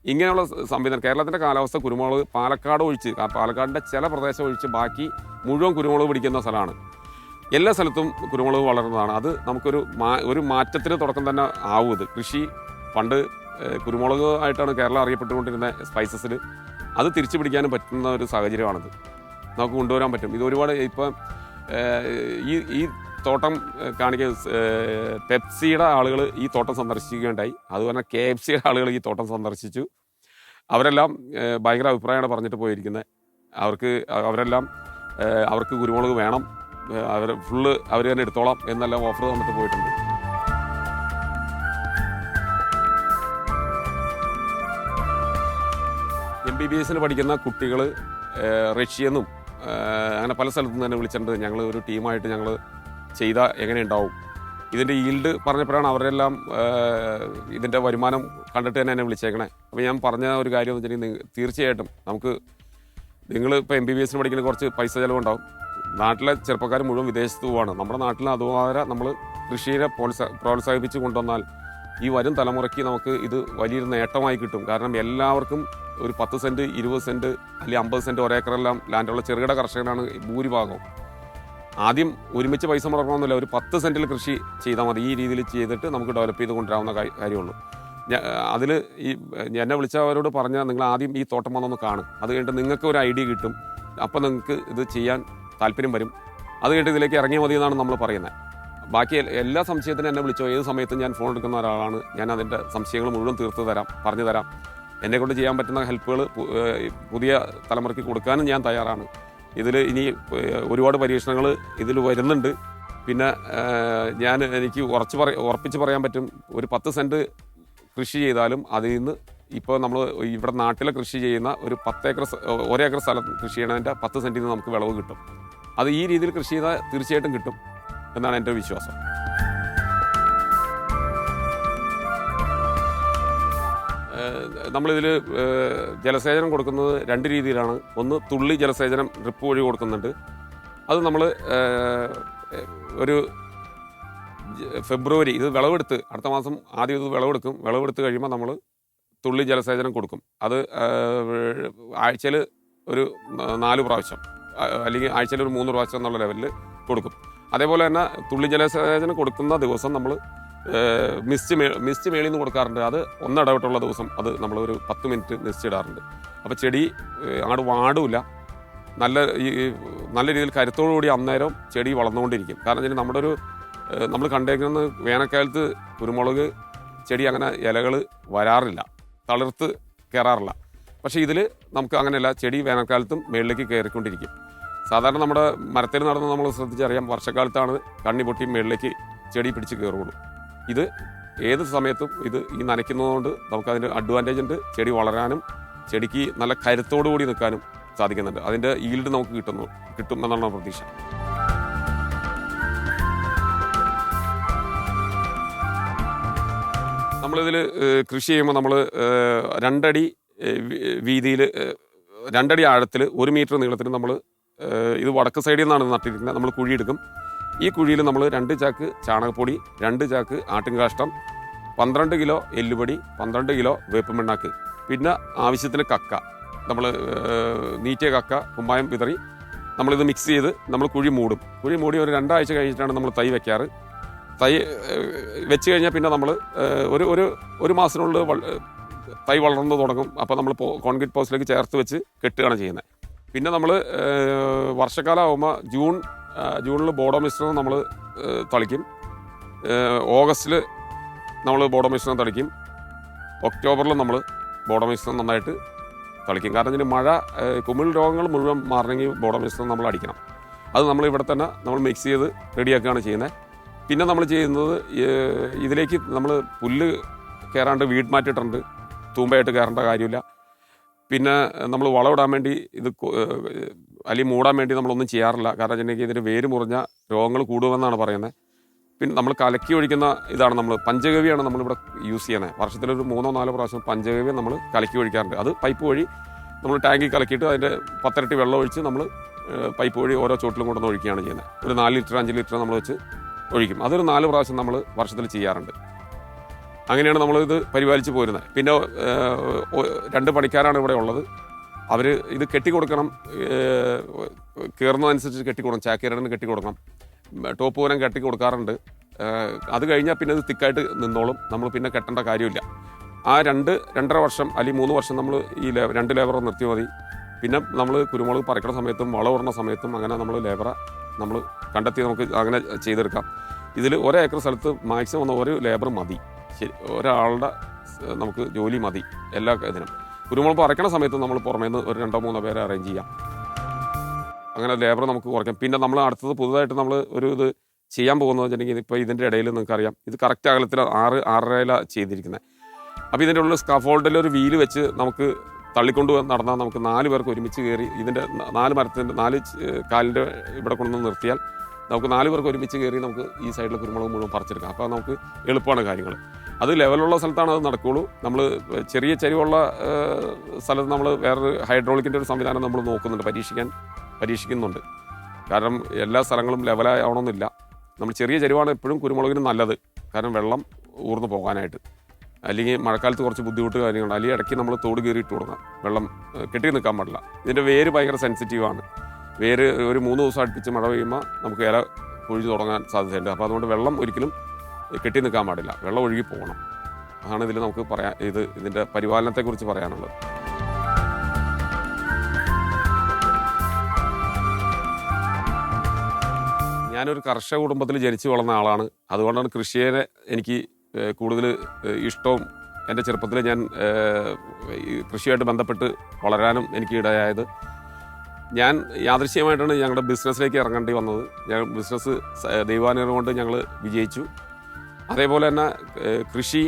ഇങ്ങനെയുള്ള സംവിധാനം. കേരളത്തിന്റെ കാലാവസ്ഥ കുരുമുളക് പാലക്കാട് ഒഴിച്ച് പാലക്കാടിന്റെ ചില പ്രദേശം ഒഴിച്ച് ബാക്കി മുഴുവൻ കുരുമുളക് പിടിക്കുന്ന സ്ഥലമാണ്. എല്ലാ സ്ഥലത്തും കുരുമുളക് വളരുന്നതാണ്. അത് നമുക്കൊരു മാ ഒരു മാറ്റത്തിന് തുടക്കം തന്നെ ആവും ഇത്. കൃഷി പണ്ട് കുരുമുളക് ആയിട്ടാണ് കേരളം അറിയപ്പെട്ടുകൊണ്ടിരുന്ന സ്പൈസസിൽ അത് തിരിച്ചു പിടിക്കാനും പറ്റുന്ന ഒരു സാഹചര്യമാണിത്. നമുക്ക് കൊണ്ടുവരാൻ പറ്റും. ഇത് ഒരുപാട് ഇപ്പം ഈ ഈ തോട്ടം ഏഹ്, പെപ്സിയുടെ ആളുകൾ ഈ തോട്ടം സന്ദർശിക്കുകയുണ്ടായി. അതുപോലെ കെ എഫ് സിയുടെ ആളുകൾ ഈ തോട്ടം സന്ദർശിച്ചു. അവരെല്ലാം ഭയങ്കര അഭിപ്രായമാണ് പറഞ്ഞിട്ട് പോയിരിക്കുന്നത്. അവർക്ക് അവരെല്ലാം അവർക്ക് കുരുമുളക് വേണം. അവർ ഫുള്ള് അവർ തന്നെ എടുത്തോളാം എന്നെല്ലാം ഓഫർ തന്നിട്ട് പോയിട്ടുണ്ട്. എം ബി ബി എസിന് പഠിക്കുന്ന കുട്ടികൾ റഷ്യന്നും അങ്ങനെ പല സ്ഥലത്തു നിന്ന് തന്നെ വിളിച്ചിട്ടുണ്ട്. ഞങ്ങൾ ഒരു ടീമായിട്ട് ഞങ്ങൾ ചെയ്താൽ എങ്ങനെ ഉണ്ടാവും ഇതിന്റെ ഈൽഡ് പറഞ്ഞപ്പോഴാണ് അവരെല്ലാം ഇതിന്റെ വരുമാനം കണ്ടിട്ട് തന്നെ എന്നെ വിളിച്ചേക്കണേ. അപ്പോൾ ഞാൻ പറഞ്ഞ ഒരു കാര്യം എന്ന് വെച്ചിട്ടുണ്ടെങ്കിൽ തീർച്ചയായിട്ടും നമുക്ക് നിങ്ങൾ ഇപ്പോൾ എം ബി ബി എസിന് പഠിക്കുന്ന കുറച്ച് പൈസ ചിലവുണ്ടാവും. നാട്ടിലെ ചെറുപ്പക്കാർ മുഴുവൻ വിദേശത്ത് പോവാണ്. നമ്മുടെ നാട്ടിൽ അതുപോലെ നമ്മൾ കൃഷിയെ പ്രോത്സാ പ്രോത്സാഹിപ്പിച്ച് കൊണ്ടുവന്നാൽ ഈ വരും തലമുറയ്ക്ക് നമുക്ക് ഇത് വലിയൊരു നേട്ടമായി കിട്ടും. കാരണം എല്ലാവർക്കും ഒരു പത്ത് സെന്റ് ഇരുപത് സെന്റ് അല്ലെങ്കിൽ അമ്പത് സെന്റ് ഒരേക്കറെല്ലാം ലാൻഡുള്ള ചെറുകിട കർഷകനാണ് ഭൂരിഭാഗവും. ആദ്യം ഒരുമിച്ച് പൈസ മുടക്കണമെന്നില്ല ഒരു പത്ത് സെന്റിൽ കൃഷി ചെയ്താൽ മതി. ഈ രീതിയിൽ ചെയ്തിട്ട് നമുക്ക് ഡെവലപ്പ് ചെയ്ത് കൊണ്ടുവരാവുന്ന കാര്യമുള്ളൂ. അതിൽ ഈ എന്നെ വിളിച്ചവരോട് പറഞ്ഞാൽ നിങ്ങൾ ആദ്യം ഈ തോട്ടം വന്നൊന്ന് കാണും. അത് കഴിഞ്ഞിട്ട് നിങ്ങൾക്ക് ഒരു ഐഡിയ കിട്ടും. അപ്പം നിങ്ങൾക്ക് ഇത് ചെയ്യാൻ താല്പര്യം വരും. അത് കഴിഞ്ഞിട്ട് ഇതിലേക്ക് ഇറങ്ങിയാൽ മതി എന്നാണ് നമ്മൾ പറയുന്നത്. ബാക്കി എല്ലാ സംശയത്തിനും എന്നെ വിളിച്ചോ. ഏത് സമയത്തും ഞാൻ ഫോൺ എടുക്കുന്ന ഒരാളാണ്. ഞാൻ അതിന്റെ സംശയങ്ങൾ മുഴുവൻ തീർത്ത് തരാം പറഞ്ഞു തരാം. എന്നെക്കൊണ്ട് ചെയ്യാൻ പറ്റുന്ന ഹെൽപ്പുകൾ പുതിയ തലമുറയ്ക്ക് കൊടുക്കാനും ഞാൻ തയ്യാറാണ്. ഇതിൽ ഇനി ഒരുപാട് പരീക്ഷണങ്ങൾ ഇതിൽ വരുന്നുണ്ട്. പിന്നെ ഞാൻ എനിക്ക് ഉറച്ച് പറ ഉറപ്പിച്ച് പറയാൻ പറ്റും ഒരു പത്ത് സെന്റ് കൃഷി ചെയ്താലും അതിൽ നിന്ന് ഇപ്പോൾ നമ്മൾ ഇവിടെ നാട്ടിലെ കൃഷി ചെയ്യുന്ന ഒരു പത്തേക്കർ ഒരേക്കർ സ്ഥലം കൃഷി ചെയ്യണതിന്റെ പത്ത് സെന്റിൽ നിന്ന് നമുക്ക് വിളവ് കിട്ടും. അത് ഈ രീതിയിൽ കൃഷി ചെയ്താൽ തീർച്ചയായിട്ടും കിട്ടും എന്നാണ് എന്റെ വിശ്വാസം. നമ്മളിതിൽ ജലസേചനം കൊടുക്കുന്നത് രണ്ട് രീതിയിലാണ്. ഒന്ന് തുള്ളി ജലസേചനം ഡ്രിപ്പ് വഴി കൊടുക്കുന്നുണ്ട്. അത് നമ്മൾ ഒരു ഫെബ്രുവരി ഇത് വിളവെടുത്ത് അടുത്ത മാസം ആദ്യം ഇത് വിളവെടുക്കും. വിളവെടുത്ത് കഴിയുമ്പോൾ നമ്മൾ തുള്ളി ജലസേചനം കൊടുക്കും. അത് ആഴ്ചയിൽ ഒരു നാല് പ്രാവശ്യം അല്ലെങ്കിൽ ആഴ്ചയിൽ ഒരു മൂന്ന് പ്രാവശ്യം എന്നുള്ള ലെവലിൽ കൊടുക്കും. അതേപോലെ തന്നെ തുള്ളി ജലസേചനം കൊടുക്കുന്ന ദിവസം നമ്മൾ മിസ്റ്റ് മേ മിസ്റ്റ് മേളിൽ നിന്ന് കൊടുക്കാറുണ്ട്. അത് ഒന്നിടവിട്ടുള്ള ദിവസം അത് നമ്മൾ ഒരു പത്ത് മിനിറ്റ് ഇടാറുണ്ട് അപ്പോൾ ചെടി അങ്ങോട്ട് വാടില്ല നല്ല ഈ നല്ല രീതിയിൽ കരുത്തോടുകൂടി അന്നേരം ചെടി വളർന്നുകൊണ്ടിരിക്കും. കാരണം വെച്ചാൽ നമ്മുടെ ഒരു നമ്മൾ കണ്ടേക്കുന്ന വേനൽക്കാലത്ത് കുരുമുളക് ചെടി അങ്ങനെ ഇലകൾ വരാറില്ല. തളിർത്ത് കയറാറില്ല പക്ഷേ ഇതിൽ നമുക്ക് അങ്ങനെയല്ല ചെടി വേനൽക്കാലത്തും മേളിലേക്ക് കയറിക്കൊണ്ടിരിക്കും സാധാരണ നമ്മുടെ മരത്തിൽ നടന്ന് നമ്മൾ ശ്രദ്ധിച്ചറിയാം വർഷക്കാലത്താണ് കണ്ണി പൊട്ടി മേളിലേക്ക് ചെടി പിടിച്ച് കയറുള്ളൂ ഇത് ഏത് സമയത്തും ഇത് ഈ നനയ്ക്കുന്നതുകൊണ്ട് നമുക്കതിന്റെ അഡ്വാന്റേജ് ഉണ്ട് ചെടി വളരാനും ചെടിക്ക് നല്ല കരുത്തോടു കൂടി നിൽക്കാനും സാധിക്കുന്നുണ്ട്. അതിന്റെ ഈൽഡ് നമുക്ക് കിട്ടുന്നു കിട്ടും എന്നാണ് പ്രതീക്ഷ. നമ്മളിതിൽ കൃഷി ചെയ്യുമ്പോൾ നമ്മൾ രണ്ടടി വീതിയിൽ രണ്ടടി ആഴത്തിൽ ഒരു മീറ്റർ നീളത്തിൽ നമ്മൾ ഇത് വടക്ക് സൈഡിൽ നിന്നാണ് നട്ടിരിക്കുന്നത്. നമ്മൾ കുഴിയെടുക്കും. ഈ കുഴിയിൽ നമ്മൾ രണ്ട് ചാക്ക് ചാണകപ്പൊടി രണ്ട് ചാക്ക് ആട്ടിൻകാഷ്ടം പന്ത്രണ്ട് കിലോ എല്ലുപൊടി പന്ത്രണ്ട് കിലോ വേപ്പ് മണ്ണാക്ക് പിന്നെ ആവശ്യത്തിന് കക്ക. നമ്മൾ നീറ്റിയ കക്ക കുമ്പായം വിതറി നമ്മളിത് മിക്സ് ചെയ്ത് നമ്മൾ കുഴി മൂടും. കുഴി മൂടി ഒരു രണ്ടാഴ്ച കഴിഞ്ഞിട്ടാണ് നമ്മൾ തൈ വെക്കാറ്. തൈ വെച്ച് കഴിഞ്ഞാൽ പിന്നെ നമ്മൾ ഒരു ഒരു ഒരു മാസത്തിനുള്ളിൽ തൈ വളർന്നു തുടങ്ങും. അപ്പോൾ നമ്മൾ കോൺക്രീറ്റ് പോസ്റ്റിലേക്ക് ചേർത്ത് വെച്ച് കെട്ടുകയാണ് ചെയ്യുന്നത്. പിന്നെ നമ്മൾ വർഷക്കാലമാകുമ്പോൾ ജൂൺ ജൂണിൽ ബോഡോ മിശ്രണം നമ്മൾ തളിക്കും. ഓഗസ്റ്റിൽ നമ്മൾ ബോഡോ മിശ്രണം തളിക്കും. ഒക്ടോബറിൽ നമ്മൾ ബോഡോ മിശ്രണം നന്നായിട്ട് തളിക്കും. കാരണം ഇതിന് മഴ കുമിൾ രോഗങ്ങൾ മുഴുവൻ മാറണമെങ്കിൽ ബോഡോ മിശ്രണം നമ്മൾ അടിക്കണം. അത് നമ്മൾ ഇവിടെ തന്നെ നമ്മൾ മിക്സ് ചെയ്ത് റെഡിയാക്കുകയാണ് ചെയ്യുന്നത് പിന്നെ നമ്മൾ ചെയ്യുന്നത് ഇതിലേക്ക് നമ്മൾ പുല്ല് കയറാണ്ട് വീട് മാറ്റിയിട്ടുണ്ട്. തൂമ്പയായിട്ട് കയറേണ്ട കാര്യമില്ല. പിന്നെ നമ്മൾ വളമിടാൻ വേണ്ടി ഇത് അല്ലെങ്കിൽ മൂടാൻ വേണ്ടി നമ്മളൊന്നും ചെയ്യാറില്ല. കാരണം വെച്ചിട്ടുണ്ടെങ്കിൽ ഇതിന് വേര് മുറിഞ്ഞ രോഗങ്ങൾ കൂടുമെന്നാണ് പറയുന്നത്. പിന്നെ നമ്മൾ കലക്കി ഒഴിക്കുന്ന ഇതാണ് നമ്മൾ പഞ്ചഗവിയാണ് നമ്മളിവിടെ യൂസ് ചെയ്യുന്നത്. വർഷത്തിലൊരു മൂന്നോ നാലോ പ്രാവശ്യം പഞ്ചഗവ്യം നമ്മൾ കലക്കി ഒഴിക്കാറുണ്ട്. അത് പൈപ്പ് വഴി നമ്മൾ ടാങ്കിൽ കലക്കിയിട്ട് അതിന്റെ പത്തരട്ടി വെള്ളം ഒഴിച്ച് നമ്മൾ പൈപ്പ് വഴി ഓരോ ചോട്ടിലും കൊണ്ടുവന്ന് ഒഴിക്കുകയാണ് ചെയ്യുന്നത്. ഒരു നാല് ലിറ്റർ അഞ്ച് ലിറ്റർ നമ്മൾ വെച്ച് ഒഴിക്കും. അതൊരു നാല് പ്രാവശ്യം നമ്മൾ വർഷത്തിൽ ചെയ്യാറുണ്ട്. അങ്ങനെയാണ് നമ്മളിത് പരിപാലിച്ച് പോരുന്നത്. പിന്നെ രണ്ട് പണിക്കാരാണ് ഇവിടെ ഉള്ളത്. അവർ ഇത് കെട്ടിക്കൊടുക്കണം കയറുന്നതനുസരിച്ച് കെട്ടിക്കൊടുക്കണം ചാക്കേരടിന് കെട്ടിക്കൊടുക്കണം ടോപ്പ് പൂരം കെട്ടി കൊടുക്കാറുണ്ട് ഏഹ്, അത് കഴിഞ്ഞാൽ പിന്നെ അത് തിക്കായിട്ട് നിന്നോളും നമ്മൾ പിന്നെ കെട്ടേണ്ട കാര്യമില്ല. ആ രണ്ട് രണ്ടര വർഷം അല്ലെങ്കിൽ മൂന്ന് വർഷം നമ്മൾ ഈ രണ്ട് ലേബർ നിർത്തി മതി. പിന്നെ നമ്മൾ കുരുമുളക് പറിക്കണ സമയത്തും വളമിടുന്ന സമയത്തും അങ്ങനെ നമ്മൾ ലേബറെ നമ്മൾ കണ്ടെത്തി നമുക്ക് അങ്ങനെ ചെയ്തെടുക്കാം. ഇതിൽ ഒരേക്കർ സ്ഥലത്ത് മാക്സിമം ഒന്ന് ഒരു ലേബർ മതി. ശരി ഒരാളുടെ നമുക്ക് ജോലി മതി എല്ലാ ഇതിനും. കുരുമുളക് അരയ്ക്കണ സമയത്ത് നമ്മൾ പുറമേ നിന്ന് ഒരു രണ്ടോ മൂന്നോ പേരെ അറേഞ്ച് ചെയ്യാം. അങ്ങനെ ലേബർ നമുക്ക് കുറയ്ക്കാം. പിന്നെ നമ്മൾ അടുത്തത് പുതുതായിട്ട് നമ്മൾ ഒരു ഇത് ചെയ്യാൻ പോകുന്നത് വെച്ചിട്ടുണ്ടെങ്കിൽ ഇപ്പോൾ ഇതിന്റെ ഇടയിൽ നിങ്ങൾക്കറിയാം. ഇത് കറക്റ്റ് അകലത്തിൽ ആറ് ആറരയിലാണ് ചെയ്തിരിക്കുന്നത് അപ്പോൾ ഇതിന്റെ ഉള്ളിൽ സ്കാഫോൾഡിൽ ഒരു വീൽ വെച്ച് നമുക്ക് തള്ളിക്കൊണ്ട് നടന്നാൽ നമുക്ക് നാല് പേർക്ക് ഒരുമിച്ച് കയറി ഇതിന്റെ നാല് മരത്തിന്റെ നാല് കാലിന്റെ ഇവിടെ കൊണ്ടുവന്ന് നിർത്തിയാൽ നമുക്ക് നാല് പേർക്ക് ഒരുമിച്ച് കയറി നമുക്ക് ഈ സൈഡിലെ കുരുമുളക് മുഴുവൻ പറിച്ചെടുക്കാം. അപ്പോൾ നമുക്ക് എളുപ്പമാണ് കാര്യങ്ങൾ അത് ലെവലുള്ള സ്ഥലത്താണ് അത് നടക്കുകയുള്ളൂ നമ്മൾ ചെറിയ ചരിവുള്ള സ്ഥലത്ത് നമ്മൾ വേറൊരു ഹൈഡ്രോളിക്കിന്റെ ഒരു സംവിധാനം നമ്മൾ നോക്കുന്നുണ്ട് പരീക്ഷിക്കാൻ പരീക്ഷിക്കുന്നുണ്ട്. കാരണം എല്ലാ സ്ഥലങ്ങളും ലെവലാവണമെന്നില്ല നമ്മൾ ചെറിയ ചരിവാണ് എപ്പോഴും കുരുമുളകിന് നല്ലത്. കാരണം വെള്ളം ഊർന്നു പോകാനായിട്ട്. അല്ലെങ്കിൽ മഴക്കാലത്ത് കുറച്ച് ബുദ്ധിമുട്ട് കാര്യങ്ങളുണ്ട് അല്ലെങ്കിൽ ഇടയ്ക്ക് നമ്മൾ തോട് കയറിയിട്ട് കൊടുക്കാം. വെള്ളം കെട്ടി നിൽക്കാൻ പാടില്ല. ഇതിന്റെ വേര് ഭയങ്കര സെൻസിറ്റീവാണ് വേര് ഒരു മൂന്ന് ദിവസം അടുപ്പിച്ച് മഴ പെയ്യുമ്പോൾ നമുക്ക് ഇല ഒഴിഞ്ഞു തുടങ്ങാൻ സാധ്യതയുണ്ട്. അപ്പോൾ അതുകൊണ്ട് വെള്ളം ഒരിക്കലും കെട്ടി നിൽക്കാൻ പാടില്ല. വെള്ളം ഒഴുകി പോകണം. അതാണ് ഇതിൽ നമുക്ക് പറയാൻ ഇത് ഇതിന്റെ പരിപാലനത്തെക്കുറിച്ച് പറയാനുള്ളത്. ഞാനൊരു കർഷക കുടുംബത്തിൽ ജനിച്ചു വളർന്ന ആളാണ്. അതുകൊണ്ടാണ് കൃഷിയെ എനിക്ക് കൂടുതൽ ഇഷ്ടവും എന്റെ ചെറുപ്പത്തിൽ ഞാൻ കൃഷിയായിട്ട് ബന്ധപ്പെട്ട് വളരാനും എനിക്ക് ഇടയായത്. ഞാൻ യാദൃശ്യമായിട്ടാണ് ഞങ്ങളുടെ ബിസിനസ്സിലേക്ക് ഇറങ്ങേണ്ടി വന്നത്. ഞങ്ങൾ ബിസിനസ് ദൈവാനുഗ്രഹം കൊണ്ട് ഞങ്ങൾ വിജയിച്ചു. അതേപോലെ തന്നെ കൃഷി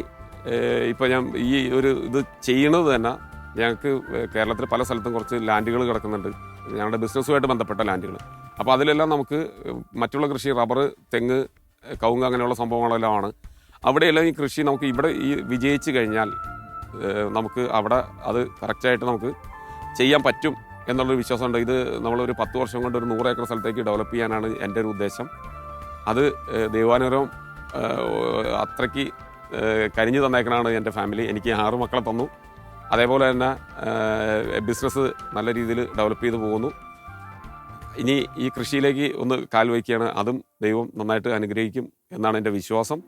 ഇപ്പോൾ ഞാൻ ഈ ഒരു ഇത് ചെയ്യുന്നത് തന്നെ ഞങ്ങൾക്ക് കേരളത്തിൽ പല സ്ഥലത്തും കുറച്ച് ലാൻഡുകൾ കിടക്കുന്നുണ്ട്. ഞങ്ങളുടെ ബിസിനസ്സുമായിട്ട് ബന്ധപ്പെട്ട ലാൻഡുകൾ അപ്പോൾ അതിലെല്ലാം നമുക്ക് മറ്റുള്ള കൃഷി റബ്ബർ തെങ്ങ് കവുങ്ങ് അങ്ങനെയുള്ള സംഭവങ്ങളെല്ലാം ആണ്. അവിടെയെല്ലാം ഈ കൃഷി നമുക്ക് ഇവിടെ ഈ വിജയിച്ച് കഴിഞ്ഞാൽ നമുക്ക് അവിടെ അത് കറക്റ്റായിട്ട് നമുക്ക് ചെയ്യാൻ പറ്റും. എന്നുള്ളൊരു വിശ്വാസമുണ്ട്. ഇത് നമ്മളൊരു പത്ത് വർഷം കൊണ്ട് ഒരു നൂറ് ഏക്കർ സ്ഥലത്തേക്ക് ഡെവലപ്പ് ചെയ്യാനാണ് എന്റെ ഒരു ഉദ്ദേശം. അത് ദൈവാനുഗ്രഹം അത്രയ്ക്ക് കരിഞ്ഞു തന്നേക്കണാണ് എന്റെ ഫാമിലി. എനിക്ക് ആറ് മക്കളെ തന്നു. അതേപോലെ തന്നെ ബിസിനസ് നല്ല രീതിയിൽ ഡെവലപ്പ് ചെയ്ത് പോകുന്നു. ഇനി ഈ കൃഷിയിലേക്ക് ഒന്ന് കാൽ വയ്ക്കുകയാണ്. അതും ദൈവം നന്നായിട്ട് അനുഗ്രഹിക്കും എന്നാണ് എന്റെ വിശ്വാസം.